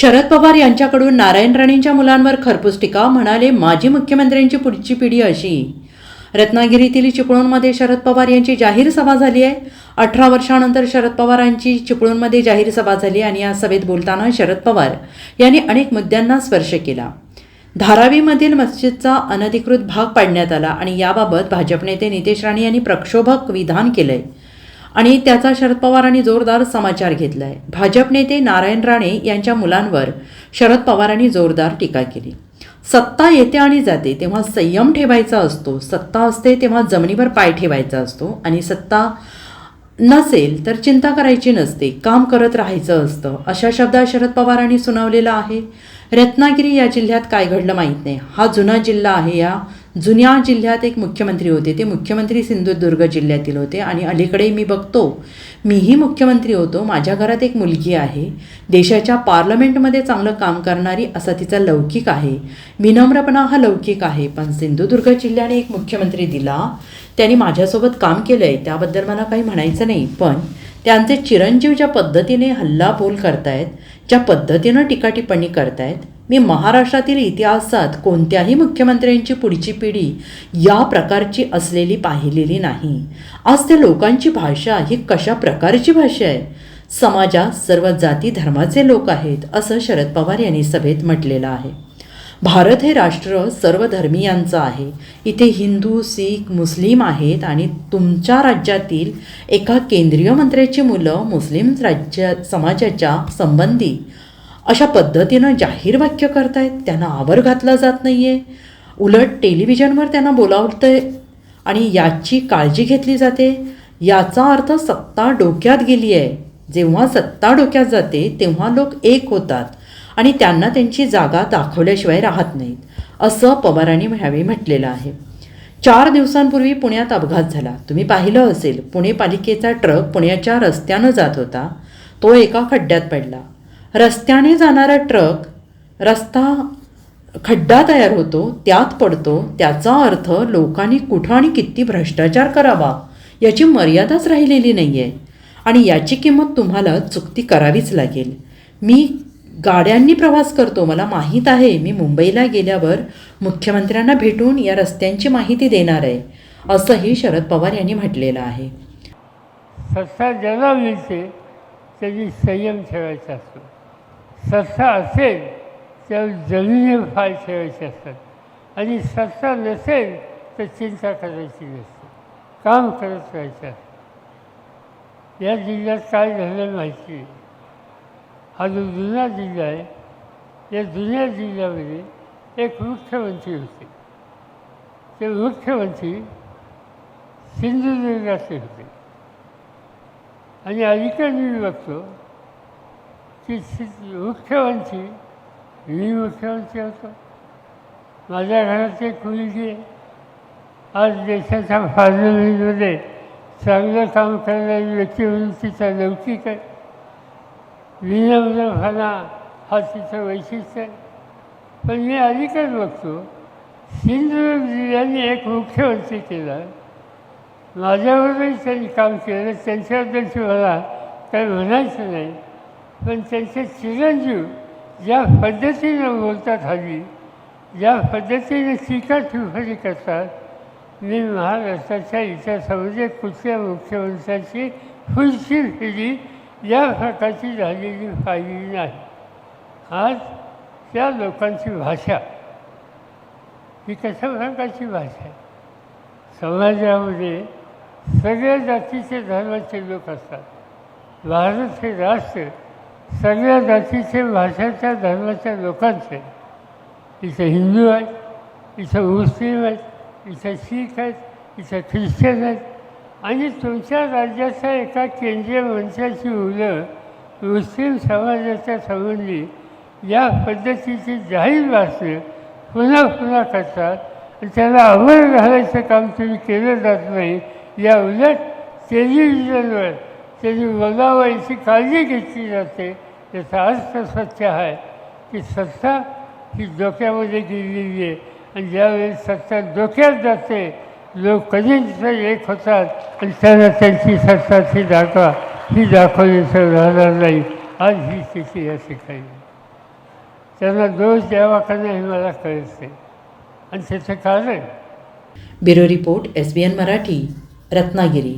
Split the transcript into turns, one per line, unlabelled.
शरद पवार यांच्याकडून नारायण राणेंच्या मुलांवर खरपूस टीका म्हणाले माजी मुख्यमंत्र्यांची पुढची पिढी अशी. रत्नागिरीतील चिपळूणमध्ये शरद पवार यांची जाहीर सभा झाली आहे. अठरा वर्षानंतर शरद पवारांची चिपळूणमध्ये जाहीर सभा झाली आणि या सभेत बोलताना शरद पवार यांनी अनेक मुद्द्यांना स्पर्श केला. धारावीमधील मस्जिदचा अनधिकृत भाग पाडण्यात आला आणि याबाबत भाजप नेते नितेश राणे यांनी प्रक्षोभक विधान केलंय. आणि त्याचा शरद पवारांनी जोरदार समाचार घेतलाय. भाजप नेते नारायण राणे यांच्या मुलांवर शरद पवारांनी जोरदार टीका केली. सत्ता येते आणि जाते तेव्हा संयम ठेवायचा असतो. सत्ता असते तेव्हा जमिनीवर पाय ठेवायचा असतो आणि सत्ता नसेल तर चिंता करायची नसते काम करत राहायचं असतं. अशा शब्दात शरद पवारांनी सुनावलेला आहे. रत्नागिरी या जिल्ह्यात काय घडलं माहीत नाही. हा जुना जिल्हा आहे या जुन्या जिल्ह्यात एक मुख्यमंत्री होते. ते मुख्यमंत्री सिंधुदुर्ग जिल्ह्यातील होते. आणि अलीकडे मी बघतो मीही मुख्यमंत्री होतो. माझ्या घरात एक मुलगी आहे. देशाच्या पार्लमेंटमध्ये चांगलं काम करणारी असा तिचा लौकिक आहे. विनम्रपणा हा लौकिक आहे. पण सिंधुदुर्ग जिल्ह्याने एक मुख्यमंत्री दिला. त्यांनी माझ्यासोबत काम केलं आहे त्याबद्दल मला काही म्हणायचं नाही. पण त्यांचे चिरंजीव ज्या पद्धतीने हल्लाबोल करतायत ज्या पद्धतीनं टीकाटिप्पणी करतायत मी महाराष्ट्रातील इतिहासात कोणत्याही मुख्यमंत्र्यांची पुढची पिढी या प्रकारची असलेली पाहिलेली नाही. आज त्या लोकांची भाषा ही कशा प्रकारची भाषा आहे? समाजात सर्व जाती धर्माचे लोक आहेत असं शरद पवार यांनी सभेत म्हटलेलं आहे. भारत हे राष्ट्र सर्व धर्मियांचं आहे. इथे हिंदू सीख मुस्लिम आहेत आणि तुमच्या राज्यातील एका केंद्रीय मंत्र्याची मुलं मुस्लिम राज्य समाजाच्या संबंधी अशा पद्धतीनं जाहीर वाक्य करतायत त्यांना आवर घातला जात नाही आहे उलट टेलिव्हिजनवर त्यांना बोलावतंय आणि याची काळजी घेतली जाते. याचा अर्थ सत्ता डोक्यात गेली आहे जेव्हा सत्ता डोक्यात जाते तेव्हा लोक एक होतात आणि त्यांना त्यांची जागा दाखवल्याशिवाय राहत नाहीत असं पवारांनी यावेळी म्हटलेलं आहे. चार दिवसांपूर्वी पुण्यात अपघात झाला. तुम्ही पाहिलं असेल पुणे पालिकेचा ट्रक पुण्याच्या रस्त्यानं जात होता. तो एका खड्ड्यात पडला. रस्त्याने जाणारा ट्रक रस्ता खड्डा तयार होतो त्यात पडतो त्याचा अर्थ लोकांनी कुठं आणि किती भ्रष्टाचार करावा याची मर्यादाच राहिलेली नाही आहे आणि याची किंमत तुम्हाला चुकती करावीच लागेल. मी गाड्यांनी प्रवास करतो मला माहीत आहे. मी मुंबईला गेल्यावर मुख्यमंत्र्यांना भेटून या रस्त्यांची माहिती देणार आहे असंही शरद पवार यांनी म्हटलेलं आहे.
सत्ता ज्याला त्याची संयम ठेवायचा असतो. सत्ता असेल तर जमिनी फार ठेवायचे असतात. आणि सत्ता नसेल तर चिंता करायची नसते. काम करत राहायचं असतं या जिल्ह्यात काय झालं माहिती आहे? हा जो जुना जिल्हा आहे या जुन्या जिल्ह्यामध्ये एक मुख्यमंत्री होते. ते मुख्यमंत्री सिंधुदुर्गाचे होते. आणि अलीकडे मी बघतो की स्थिती मुख्यमंत्री मी मुख्यमंत्री होतो. माझ्या घरात एक मुलगी आज देशाच्या पार्लमेंटमध्ये चांगलं काम करणारी व्यक्ती म्हणून तिचा लौकिक आहे. विनम्रपणा हा तिचं वैशिष्ट्य आहे. पण मी अलीकडे बघतो सिंधुदुर्ग जिल्ह्याने एक मुख्यमंत्री केला. माझ्याबरोबरही त्यांनी काम केलं त्यांच्याबद्दलची मला काही म्हणायचं नाही. पण त्यांचे चिरंजीव ज्या पद्धतीनं बोलतात हल्ली ज्या पद्धतीने टीका टिप्पणी करतात मी महाराष्ट्राच्या इतिहासामध्ये कुठल्या मुख्यमंत्र्यांची पुढची फिरी या प्रकारची झालेली पाहिली नाही. आज त्या लोकांची भाषा ही कशा प्रकारची भाषा आहे? समाजामध्ये सगळ्या जातीचे धर्माचे लोक असतात. भारत हे राष्ट्र सगळ्या जातीचे भाषेच्या धर्माच्या लोकांचे. इथं हिंदू आहेत इथं मुस्लिम आहेत इथं शीख आहेत इथं ख्रिश्चन आहेत. आणि तुमच्या राज्याच्या एका केंद्रीय मंत्र्याची मुलं मुस्लिम समाजाच्या संबंधी या पद्धतीची जाहीर भाषणं पुन्हा पुन्हा करतात. आणि त्याला अमर घालायचं काम तुम्ही केलं जात नाही या उलट टेलिव्हिजनवर त्याची बघावं काळजी घेतली जाते. याचा अर्थ सत्य आहे की सत्ता ही डोक्यामध्ये गेलेली आहे. आणि ज्यावेळेस सत्ता डोक्यात जाते लोक कधीच एक होतात आणि त्यांना त्यांची सत्ता ती दाखवा ही दाखवण्याचं राहणार नाही. आज ही स्थिती या ठिकाणी. त्यांना दोष द्यावा का नाही हे मला कळत नाही. आणि त्याचं कारण?
Bureau report S B N Marathi Ratnagiri.